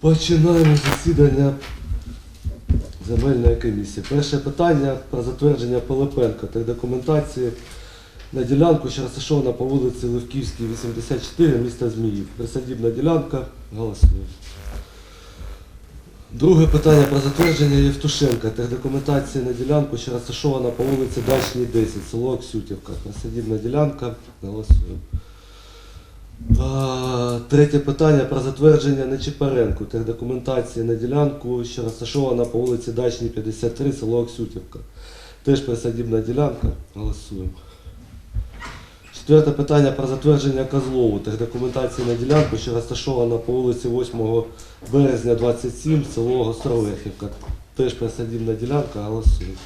Починаємо засідання земельної комісії. Перше питання про затвердження Пилипенка та документації на ділянку, що розташована по вулиці Левківській, 84, міста Зміїв. Присадібна ділянка. Голосуємо. Друге питання про затвердження Євтушенка та документації на ділянку, що розташована по вулиці Дачній 10, село Аксютівка. Присадібна ділянка. Голосуємо. А, Третє питання про затвердження Нечипаренку та документації на ділянку, що розташована по вулиці Дачній 53, село Аксютівка. Теж присадібна ділянка. Голосуємо. Четверте питання про затвердження Козлову та документації на ділянку, що розташована по вулиці 8 березня 27, село Гостровехівка. Теж присадібна ділянка. Голосуємо.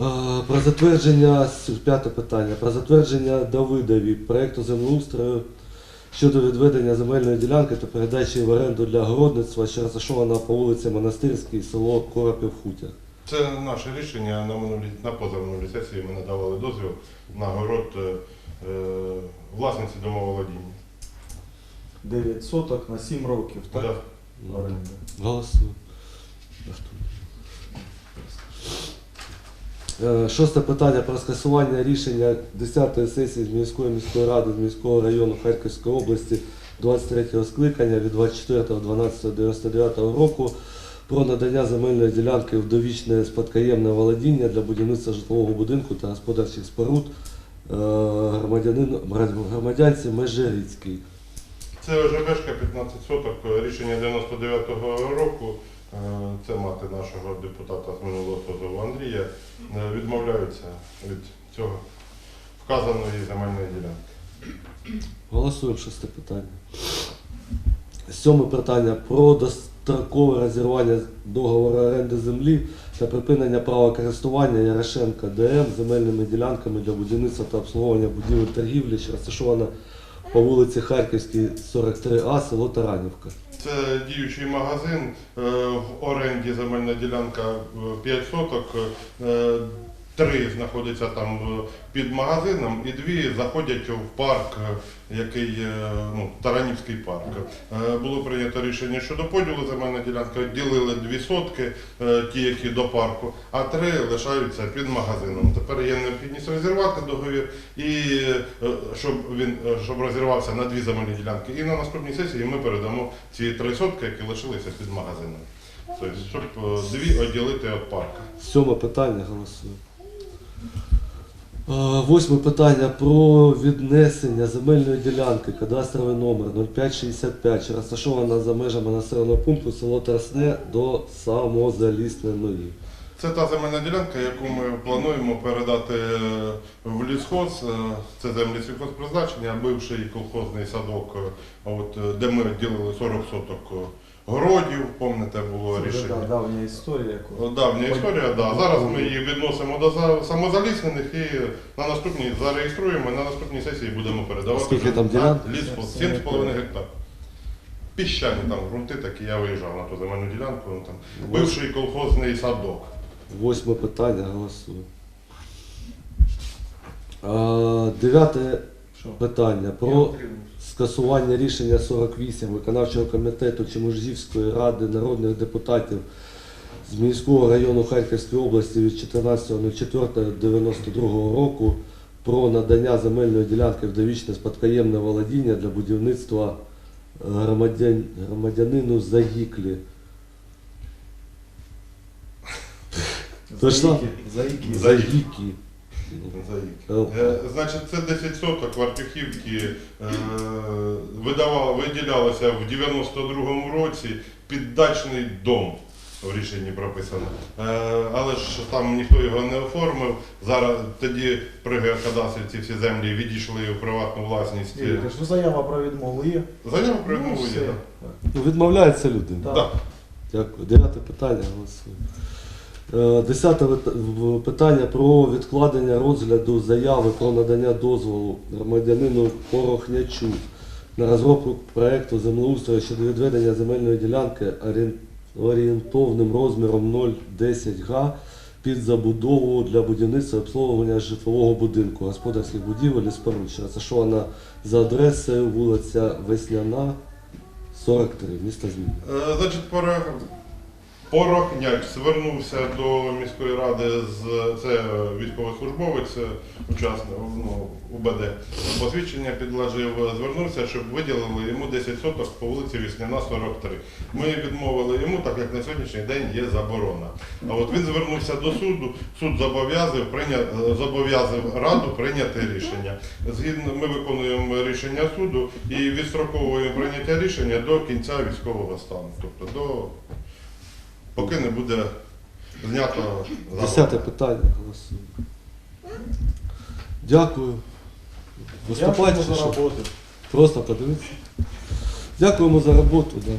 А, Про затвердження, п'яте питання, про затвердження Давидові проєкту землеустрою щодо відведення земельної ділянки та передачі в оренду для городництва, що розташована по вулиці Монастирській, село Коропів Хутір. Це наше рішення на минулій на позаминулій сесії. Ми надавали дозвіл на город е, е, власниці домоволодіння. 9 соток на 7 років, так? Да. Оренда. Голосую. Е, Шосте питання про скасування рішення 10-ї сесії з міської міської ради з міського району Харківської області 23-го скликання від 24.12.99 року про надання земельної ділянки в довічне спадкоємне володіння для будівництва житлового будинку та господарчих споруд е, громадянці Межирицькій. Це ОЖБшка 15 соток, е, рішення 99-го року. Е, Це мати нашого депутата з минулого позову Андрія. Е, Відмовляються від цього вказаної земельної ділянки. Голосуємо шосте питання. Сьоме питання про дострокове розірвання договору оренди землі та припинення права користування Ярошенка ДМ земельними ділянками для будівництва та обслуговування будівель торгівлі, що розташована по вулиці Харківській, 43А, село Таранівка. Це діючий магазин е, в оренді земельна ділянка е, 5 соток. Три знаходяться там е, під магазином, і дві заходять в парк, е, який е, ну, Таранівський парк. Було прийнято рішення щодо поділу земельної ділянки, ділили дві сотки, ті, які до парку, а три лишаються під магазином. Тепер є необхідність розірвати договір і щоб він щоб розірвався на дві земельні ділянки. І на наступній сесії ми передамо ці три сотки, які лишилися під магазином. Тобто, щоб дві відділити від парку. Сьоме питання голосую. Восьме питання про віднесення земельної ділянки, кадастровий номер 0565, що розташована за межами населеного пункту село Трасне до самозалісненої. Це та земельна ділянка, яку ми плануємо передати е, в лісхоз. Е, Це землі сільхозпризначення, бивший колхозний садок, е, от, де ми ділили 40 соток городів, пам'ятаєте, було Це вже да, рішення. давня історія. яку- Давня історія, да. Зараз ми її відносимо до за- самозаліснених і на наступній зареєструємо, і на наступній сесії будемо передавати. Скільки там ділянок? Лісхоз 7,5 гектар. Піщані там грунти такі, я виїжджав на ту земельну ділянку, ну, там бивший колхозний садок. Восьме питання голосую. Е, Дев'яте Що? питання про скасування рішення 48 виконавчого комітету Чеможівської ради народних депутатів з міського району Харківської області від 14.04.92 року про надання земельної ділянки в довічне спадкоємне володіння для будівництва е, громадян, громадянину Загіклі. Точно? Заїки. Заїки. Заїки. Е, Значить, це 10 соток Вартюхівки е, виділялося в 92-му році під дачний дом. В рішенні прописано. Е, але ж там ніхто його не оформив. Зараз тоді при геокадастрі ці всі землі відійшли у приватну власність. Кажеш, ну заява про відмову є. Заяву про Ну, відмову є. Так. Ну, Відмовляється людина. Так. Так. Дякую. Дев'яте питання голосую. Е, Десяте питання про відкладення розгляду заяви про надання дозволу громадянину Порохнячу на розробку проекту землеустрою щодо відведення земельної ділянки орієнтовним розміром 0,10 га під забудову для будівництва і обслуговування житлового будинку, господарських будівель і споруд, розташована за адресою вулиця Весняна, 43, місто Зміїв. Е, Значить. Порохняк звернувся до міської ради з це е, військовослужбовець, е, учасник ну, УБД. Посвідчення підложив, звернувся, щоб виділили йому 10 соток по вулиці Вісняна, 43. Ми відмовили йому, так як на сьогоднішній день є заборона. А от він звернувся до суду, суд зобов'язав е, зобов'язав раду прийняти рішення. Згідно ми виконуємо рішення суду і відстроковуємо прийняття рішення до кінця військового стану. Тобто до поки не буде знято. Десяте питання голосуємо. Дякую. Виступайте, Дякуємо за що роботу. просто подивіться. Дякуємо за роботу. Да.